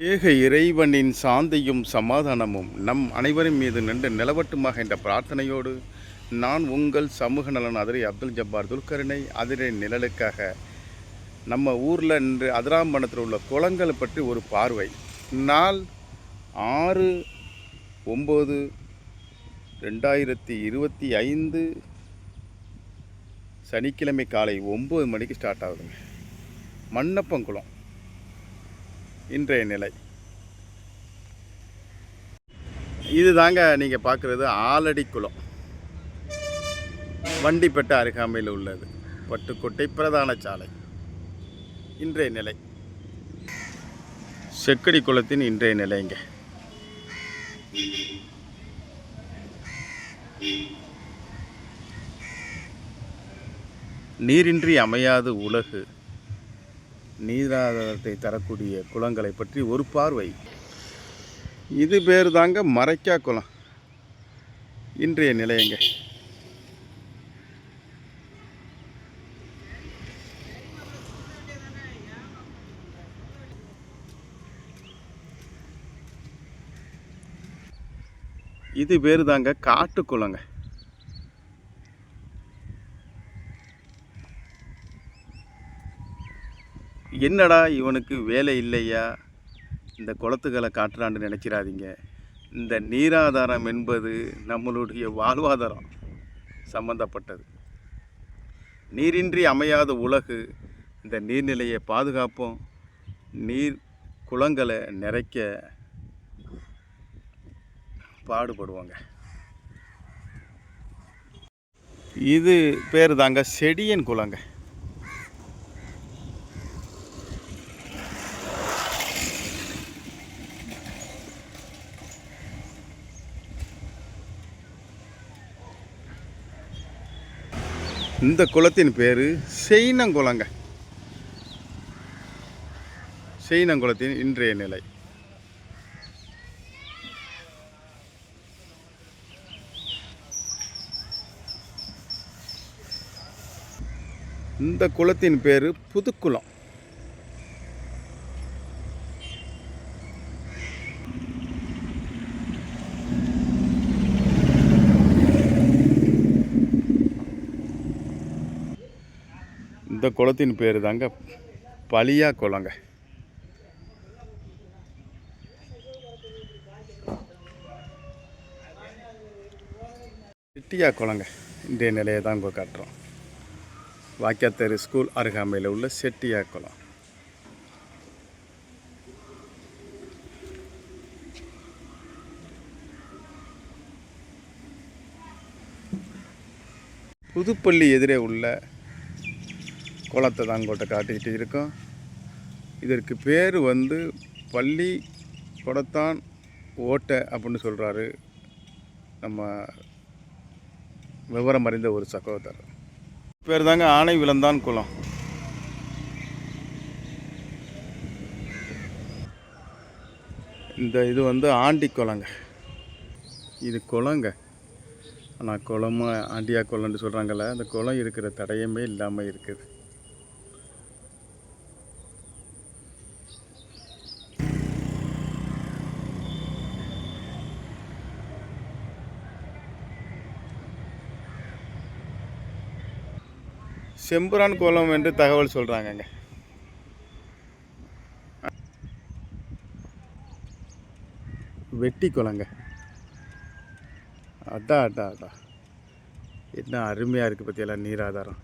ஏக இறைவனின் சாந்தியும் சமாதானமும் நம் அனைவரின் மீது நின்று நிலவட்டுமாக என்ற பிரார்த்தனையோடு நான் உங்கள் சமூக நலன் அதிரை அப்துல் ஜப்பார் துல்கரனை அதிரை நிழலுக்காக நம்ம ஊரில் இன்று அதிராம்பணத்தில் உள்ள குளங்களை பற்றி ஒரு பார்வை. நாள் ஆறு ஒம்பது ரெண்டாயிரத்தி இருபத்தி ஐந்து சனிக்கிழமை காலை ஒம்பது மணிக்கு ஸ்டார்ட் ஆகுதுங்க. மண்ணப்பங்குளம். இன்றைய நிலை. இது தாங்க நீங்கள் பார்க்குறது ஆலடி குளம். வண்டிப்பட்ட அருகாமையில் உள்ளது. பட்டுக்கோட்டை பிரதான சாலை. இன்றைய நிலை. செக்கடி குளத்தின் இன்றைய நிலைங்க நீரின்றி அமையாது உலகு. நீராதாரத்தை தரக்கூடிய குளங்களை பற்றி ஒரு பார்வை. இது பேர் தாங்க மறைக்கா குளம். இன்றைய நிலையங்க இது பேர் தாங்க காட்டுக்குளங்க என்னடா இவனுக்கு வேலை இல்லையா? இந்த குளத்துக்களை காட்டுறான்னு நினச்சிடாதீங்க இந்த நீராதாரம் என்பது நம்மளுடைய வாழ்வாதாரம் சம்பந்தப்பட்டது. நீரின்றி அமையாத உலகு இந்த நீர்நிலையை பாதுகாப்போம். நீர் குளங்களை நிறைக்க பாடுபடுவாங்க. இது பேர் தாங்க செடியன் குளங்க. இந்த குளத்தின் பேர் செய்னங்குளங்க. செய்னங்குளத்தின் இன்றைய நிலை. இந்த குளத்தின் பேர் புதுக்குளம். இந்த குளத்தின் பேர் தாங்க பலியா குளங்க. சிட்டியா குளங்க. இன்றைய நிலையை தான் இங்கே காட்டுறோம். வாக்கியாத்தேரு ஸ்கூல் அருகாமையில் உள்ள செட்டியா குளம். புதுப்பள்ளி எதிரே உள்ள குளத்தை தான் கோட்டை காட்டிக்கிட்டு இருக்கோம். இதற்கு பேர் வந்து பள்ளி குடத்தான் ஓட்டை அப்படின்னு சொல்கிறாரு நம்ம விவரம் அறிந்த ஒரு சகோதரர். பேர் தாங்க ஆனை விலந்தான் குளம். இந்த இது வந்து ஆண்டி குளங்க. இது குளங்க. ஆனால் குளமாக ஆண்டியா குளம்னு சொல்கிறாங்கல்ல அந்த குளம் இருக்கிற தடையுமே இல்லாமல் இருக்குது. செம்புரான் குளம் என்று தகவல் சொல்கிறாங்கங்க வெட்டி குளங்க அதான் அதான் அதான் என்ன அருமையாக இருக்குது பற்றியெல்லாம் நீராதாரம்.